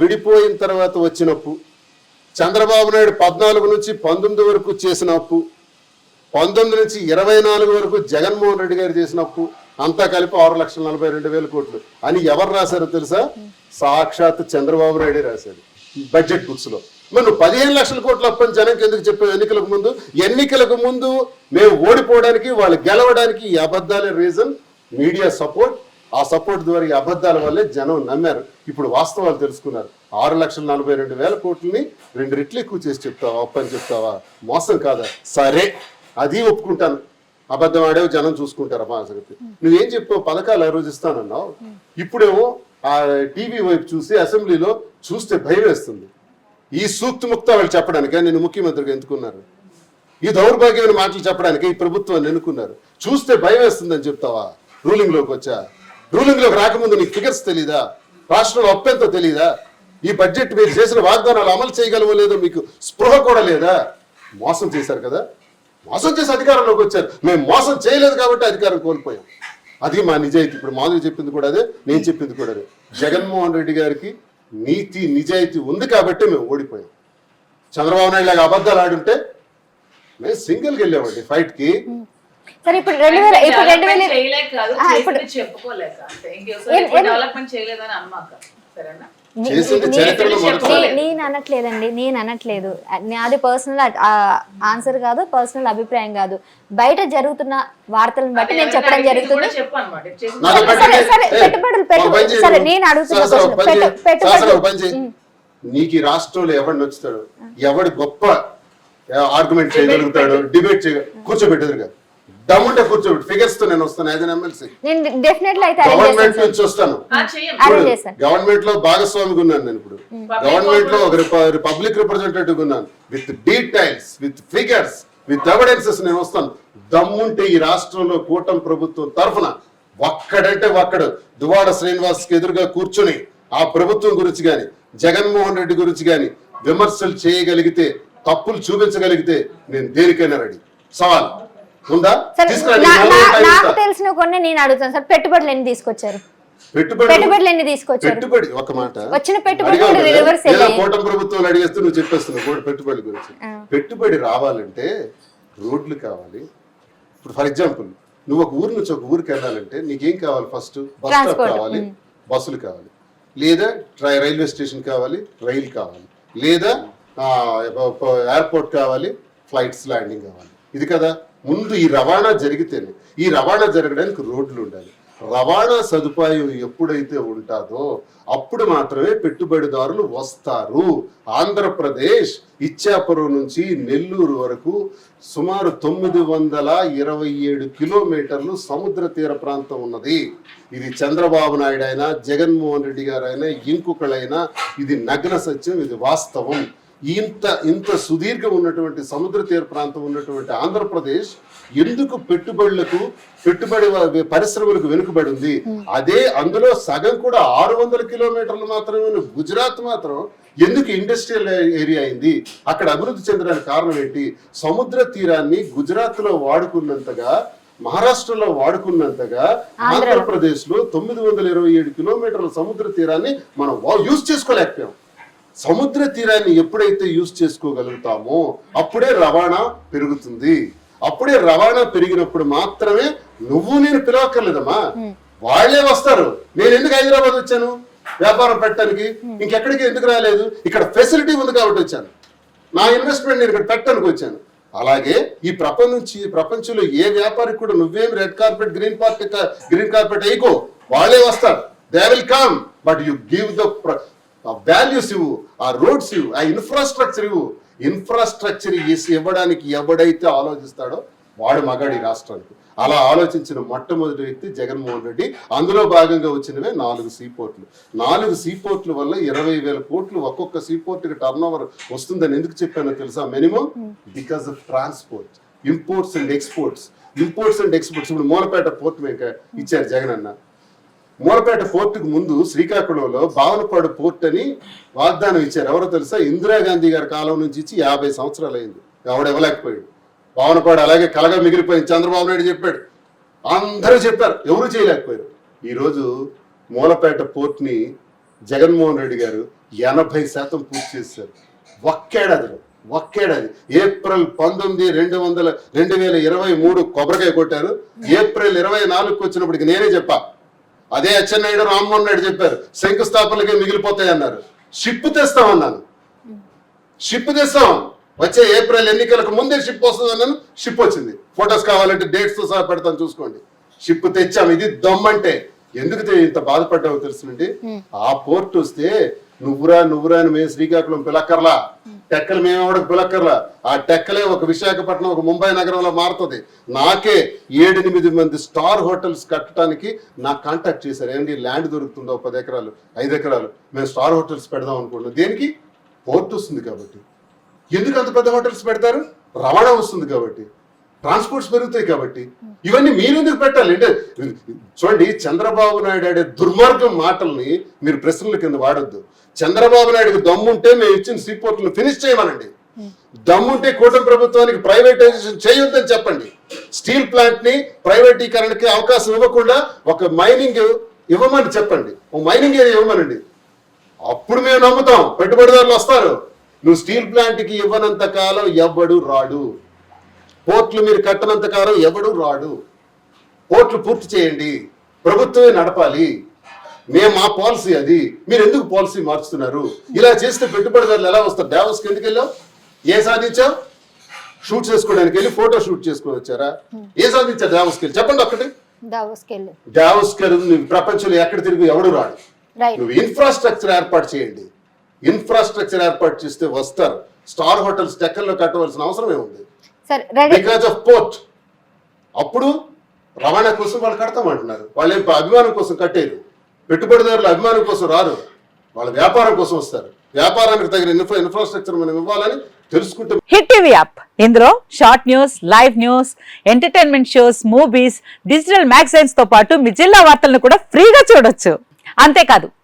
విడిపోయిన తర్వాత వచ్చిన అప్పు. చంద్రబాబు నాయుడు పద్నాలుగు నుంచి పంతొమ్మిది వరకు చేసిన అప్పు. పంతొమ్మిది నుంచి ఇరవై నాలుగు వరకు జగన్మోహన్ రెడ్డి గారు చేసిన అప్పు. అంతా కలిపి ఆరు లక్షల నలభై రెండు వేల కోట్లు. అని ఎవరు రాశారో తెలుసా? సాక్షాత్ చంద్రబాబు నాయుడే రాశారు బడ్జెట్ బుక్స్లో. మరి నువ్వు పదిహేను లక్షల కోట్ల అప్పని జనంకి ఎందుకు చెప్పావు? ఎన్నికలకు ముందు. ఎన్నికలకు ముందు మేము ఓడిపోవడానికి వాళ్ళు గెలవడానికి ఈ అబద్ధాలే రీజన్ మీడియా సపోర్ట్ ఆ సపోర్ట్ ద్వారా ఈ అబద్ధాల వల్లే జనం నమ్మారు. ఇప్పుడు వాస్తవాలు తెలుసుకున్నారు. ఆరు లక్షల నలభై రెండు వేల కోట్లని రెండు రెట్లు ఎక్కువ చేసి చెప్తావా అప్పని చెప్తావా? మోసం కాదా? సరే అది ఒప్పుకుంటాను. అబద్ధం ఆడేవి జనం చూసుకుంటారు మా సంగతి. నువ్వేం చెప్పావు? పథకాలు ఆ రోజు ఇస్తానన్నావు. ఇప్పుడేమో ఆ టీవీ వైపు చూసి అసెంబ్లీలో చూస్తే భయం వేస్తుంది. ఈ సూక్తి ముక్త వాళ్ళు చెప్పడానికి నేను ముఖ్యమంత్రిగా ఎందుకున్నారు? ఈ దౌర్భాగ్యమైన మాటలు చెప్పడానికి ఈ ప్రభుత్వాన్ని ఎన్నుకున్నారు. చూస్తే భయం వేస్తుందని చెప్తావా? రూలింగ్లోకి వచ్చా? రూలింగ్లోకి రాకముందు నీకు ఫిగర్స్ తెలీదా? రాష్ట్రంలో అప్పెంతో తెలీదా? ఈ బడ్జెట్ మీరు చేసిన వాగ్దానాలు అమలు చేయగలవో లేదో మీకు స్పృహ కూడా లేదా? మోసం చేశారు కదా? మోసం చేసి అధికారంలోకి వచ్చారు. మేము మోసం చేయలేదు కాబట్టి అధికారం కోల్పోయాం. అది మా నిజాయితీ. ఇప్పుడు మాధవి చెప్పింది కూడా అదే నేను చెప్పింది కూడా అదే. జగన్మోహన్ రెడ్డి గారికి నీతి నిజాయితీ ఉంది కాబట్టి మేము ఓడిపోయాం. చంద్రబాబు నాయుడు లాగా అబద్ధాలు ఆడుంటే మేము సింగిల్కి వెళ్ళామండి ఫైట్కి సరే ఇప్పుడు రెండు వేల ఇప్పుడు రెండు వేల కాదు ఇప్పుడు- చెప్పుకోలేక డెవలప్మెంట్ చేయలేదని సరేనా. నేను అనట్లేదండి నేను అనట్లేదు. నాది పర్సనల్ ఆన్సర్ కాదు పర్సనల్ అభిప్రాయం కాదు. బయట జరుగుతున్న వార్తలను బట్టి నేను చెప్పడం జరుగుతుంది. సరే. సరే, పెట్టుబడులు. చేయి. సరే. నేను అడుగుతున్న పెట్టుబడులు. నీకు రాష్ట్రంలో ఎవడు నచ్చుతాడు? ఎవడు గొప్ప ఆర్గ్యుమెంట్ చేయగలుగుతాడు? డిబేట్ చేయ కూర్చోబెట్టేదిగా దమ్ముంటే కూర్చోబెట్టి. ఫిగర్స్తో నేను వస్తాను యాజ్ ఎమ్మెల్సీ నేను డెఫినెట్లీ అయితే arrange గవర్నమెంట్ చేస్తాను నుంచి వస్తాను. గవర్నమెంట్లో భాగస్వామిగా ఉన్నాను నేను ఇప్పుడు. గవర్నమెంట్లో ఒక పబ్లిక్ రిప్రజెంటేటివ్ ఉన్నాను. With details with figures with evidences నేను వస్తాను. దమ్ముంటే ఈ రాష్ట్రంలో కూటమి ప్రభుత్వం తరఫున ఒక్కడంటే ఒక్కడు దువాడ శ్రీనివాస్కి ఎదురుగా కూర్చుని ఆ ప్రభుత్వం గురించి గాని జగన్మోహన్ రెడ్డి గురించి గాని విమర్శలు చేయగలిగితే తప్పులు చూపించగలిగితే నేను దేనికైనా రెడీ. సవాల్. ఉందా? నీకు. తెలిసిన కొన్ని నేను అడుగుతాను సార్. పెట్టుబడులు ఎన్ని తీసుకొచ్చారు? పెట్టుబడి పెట్టుబడులు ఎన్ని తీసుకొచ్చారు? పెట్టుబడి ఒక మాట. వచ్చిన ఏదో అయ్యాయి. కూటమి ప్రభుత్వాలు అడిగేస్తే నువ్వు చెప్పేస్తున్నావు పెట్టుబడి గురించి. పెట్టుబడి రావాలంటే రోడ్లు కావాలి. ఇప్పుడు ఫర్ ఎగ్జాంపుల్ నువ్వు ఒక ఊరు నుంచి ఒక ఊరికి వెళ్ళాలంటే నీకేం కావాలి ఫస్ట్? బస్ స్టాప్ కావాలి. బస్సులు కావాలి. లేదా రైల్వే స్టేషన్ కావాలి రైలు కావాలి. లేదా ఎయిర్పోర్ట్ కావాలి ఫ్లైట్స్ ల్యాండింగ్ కావాలి. ఇది కదా? ముందు ఈ రవాణా జరిగితేనే ఈ రవాణా జరగడానికి రోడ్లు ఉండాలి. రవాణా సదుపాయం ఎప్పుడైతే ఉంటుందో అప్పుడు మాత్రమే పెట్టుబడిదారులు వస్తారు. ఆంధ్రప్రదేశ్ ఇచ్చాపురం నుంచి నెల్లూరు వరకు సుమారు తొమ్మిది వందల ఇరవై ఏడు కిలోమీటర్లు సముద్ర తీర ప్రాంతం ఉన్నది. ఇది చంద్రబాబు నాయుడు అయినా జగన్మోహన్ రెడ్డి గారు అయినా ఇంకొకళ్ళైనా ఇది నగ్న సత్యం ఇది వాస్తవం. ఇంత ఇంత సుదీర్ఘం ఉన్నటువంటి సముద్ర తీర ప్రాంతం ఉన్నటువంటి ఆంధ్రప్రదేశ్ ఎందుకు పెట్టుబడులకు పెట్టుబడి పరిశ్రమలకు వెనుకబడి ఉంది? అదే అందులో సగం కూడా ఆరు వందల కిలోమీటర్లు మాత్రమే గుజరాత్ మాత్రం ఎందుకు ఇండస్ట్రియల్ ఏరియా అయింది? అక్కడ అభివృద్ధి చెందడానికి కారణం ఏంటి? సముద్ర తీరాన్ని గుజరాత్లో వాడుకున్నంతగా మహారాష్ట్రలో వాడుకున్నంతగా ఆంధ్రప్రదేశ్లో తొమ్మిది వందల ఇరవై ఏడు కిలోమీటర్ల సముద్ర తీరాన్ని మనం యూజ్ చేసుకోలేకపోయాం. సముద్ర తీరాన్ని ఎప్పుడైతే యూజ్ చేసుకోగలుగుతామో అప్పుడే రవాణా పెరుగుతుంది. అప్పుడే రవాణా పెరిగినప్పుడు మాత్రమే నువ్వు నేను పిలవక్కర్లేదమ్మా. వాళ్ళే వస్తారు. నేను ఎందుకు హైదరాబాద్ వచ్చాను? వ్యాపారం పెట్టడానికి. ఇంకెక్కడికి ఎందుకు రాలేదు? ఇక్కడ ఫెసిలిటీ ఉంది కాబట్టి వచ్చాను. నా ఇన్వెస్ట్మెంట్ నేను ఇక్కడ పెట్టడానికి వచ్చాను. అలాగే ఈ ప్రపంచం ఈ ప్రపంచంలో ఏ వ్యాపారికి కూడా నువ్వేం red carpet green carpet green carpet వేయకో. వాళ్ళే వస్తారు. They will come but you give the values ఇవ్వు ఆ రోడ్స్ ఇవ్వు ఆ ఇన్ఫ్రాస్ట్రక్చర్ ఇవ్వు. ఇన్ఫ్రాస్ట్రక్చర్ ఇవ్వడానికి ఎవడైతే ఆలోచిస్తాడో వాడు మగాడి రాష్ట్రానికి. అలా ఆలోచించిన మొట్టమొదటి వ్యక్తి జగన్మోహన్ రెడ్డి. అందులో భాగంగా వచ్చినవే నాలుగు సీపోర్ట్లు నాలుగు సీపోర్ట్ల వల్ల ఇరవై వేల కోట్లు ఒక్కొక్క సీపోర్ట్కి టర్న్ ఓవర్ వస్తుందని ఎందుకు చెప్పానో తెలుసా? Minimum because of transport imports and exports imports and exports ఇప్పుడు మూలపేట పోర్ట్ మేక ఇచ్చారు జగన్ అన్న మూలపేట పోర్టుకు ముందు శ్రీకాకుళంలో బావనపాడు పోర్ట్ అని వాగ్దానం ఇచ్చారు. ఎవరో తెలుసా? ఇందిరాగాంధీ గారి కాలం నుంచి ఇచ్చి యాభై సంవత్సరాలు అయింది ఎవడు ఇవ్వలేకపోయాడు. బావనపాడు అలాగే కలగా మిగిలిపోయింది. చంద్రబాబు నాయుడు చెప్పాడు. అందరూ చెప్పారు. ఎవరు చేయలేకపోయారు. ఈరోజు మూలపేట పోర్ట్ని జగన్మోహన్ రెడ్డి గారు ఎనభై శాతం పూర్తి చేశారు. ఒక్కేడాదిలో ఒక్కేడాది. ఏప్రిల్ పంతొమ్మిది రెండు వందల రెండు వేల ఇరవై మూడు కొబ్బరికాయ కొట్టారు. ఏప్రిల్ ఇరవై నాలుగుకి వచ్చినప్పటికి నేనే చెప్పా. అదే అచ్చెన్నాయుడు రామ్మోహన్ నాయుడు చెప్పారు శంకుస్థాపనలకే మిగిలిపోతాయి అన్నారు షిప్ తెస్తామన్నాను. షిప్ తెస్తాం. వచ్చే ఏప్రిల్ ఎన్నికలకు ముందే షిప్ వస్తుంది అన్నాను షిప్ వచ్చింది. ఫొటోస్ కావాలంటే డేట్స్తో సహా పెడతాను చూసుకోండి. షిప్ తెచ్చాం ఇది దమ్మంటే. ఎందుకు ఇంత బాధపడ్డావో తెలుసునండి? ఆ పోర్ట్ వస్తే నువ్వురా నువ్వురా అని మేము శ్రీకాకుళం పిలక్కర్లా. టెక్కలు మేము ఎవరికి పిలక్కర్లా ఆ టెక్కలే ఒక విశాఖపట్నం ఒక ముంబై నగరంలో మారుతుంది. నాకే ఏడెనిమిది మంది స్టార్ హోటల్స్ కట్టడానికి నాకు కాంటాక్ట్ చేశారు. ఏమండి ల్యాండ్ దొరుకుతుందో పది ఎకరాలు ఐదు ఎకరాలు? మేము స్టార్ హోటల్స్ పెడదాం అనుకుంటున్నాం. దేనికి? పోర్ట్ వస్తుంది కాబట్టి. ఎందుకు అంత పెద్ద హోటల్స్ పెడతారు? రవాణా వస్తుంది కాబట్టి. ట్రాన్స్పోర్ట్స్ పెరుగుతాయి కాబట్టి. ఇవన్నీ మీరు ఎందుకు పెట్టాలి? అంటే చూడండి చంద్రబాబు నాయుడు ఆడే దుర్మార్గం మాటల్ని మీరు ప్రశ్నల కింద వాడొద్దు. చంద్రబాబు నాయుడుకి దమ్ముంటే మేము ఇచ్చిన సీపోర్ట్లను ఫినిష్ చేయమనండి. దమ్ముంటే కూటమి ప్రభుత్వానికి ప్రైవేటైజేషన్ చేయొద్దని చెప్పండి. స్టీల్ ప్లాంట్ని ప్రైవేటీకరణకి అవకాశం ఇవ్వకుండా ఒక మైనింగ్ ఇవ్వమని చెప్పండి. ఓ మైనింగ్ ఏరియా ఇవ్వమనండి. అప్పుడు మేము నమ్ముతాం. పెట్టుబడిదారులు వస్తారు. నువ్వు స్టీల్ ప్లాంట్కి ఇవ్వనంత కాలం ఎవ్వడు రాడు. పోర్ట్లు మీరు కట్టనంత కాలం ఎవడు రాడు. పోర్ట్లు పూర్తి చేయండి. ప్రభుత్వమే నడపాలి. మేము మా పాలసీ అది. మీరు ఎందుకు పాలసీ మార్చుతున్నారు? ఇలా చేస్తే పెట్టుబడిదారులు ఎలా వస్తారు డావోస్కి ఎందుకు వెళ్ళావు? ఏ సాధించావు? షూట్ చేసుకోవడానికి వెళ్ళి ఫోటో షూట్ చేసుకొని వచ్చారా? ఏ సాధించారు డావోస్కి వెళ్ళి? చెప్పండి ఒక్కటి. డావోస్కి వెళ్ళి. ప్రపంచంలో ఎక్కడ తిరిగి ఎవడు రాడు. నువ్వు ఇన్ఫ్రాస్ట్రక్చర్ ఏర్పాటు చేయండి. ఇన్ఫ్రాస్ట్రక్చర్ ఏర్పాటు చేస్తే వస్తారు. స్టార్ హోటల్స్ టెక్కల్లో కట్టవలసిన అవసరం ఏముంది బికాజ్ ఆఫ్ పోర్ట్ అప్పుడు రవాణా కోసం వాళ్ళు కడతామంటున్నారు. వాళ్ళు ఏం అభిమానం కోసం కట్టేరు. పెట్టుబడిదారులు అభిమానం కోసం రారు. వాళ్ళ వ్యాపారం కోసం వస్తారు. వ్యాపారానికి తగిన ఇన్ఫ్రా ఇన్ఫ్రాస్ట్రక్చర్ మనం ఇవ్వాలని తెలుసుకుంటే హిట్ టీవీ యాప్. ఇందులో short news live news entertainment shows movies digital మ్యాగజైన్స్తో పాటు మీ జిల్లా వార్తలను కూడా ఫ్రీగా చూడొచ్చు. అంతేకాదు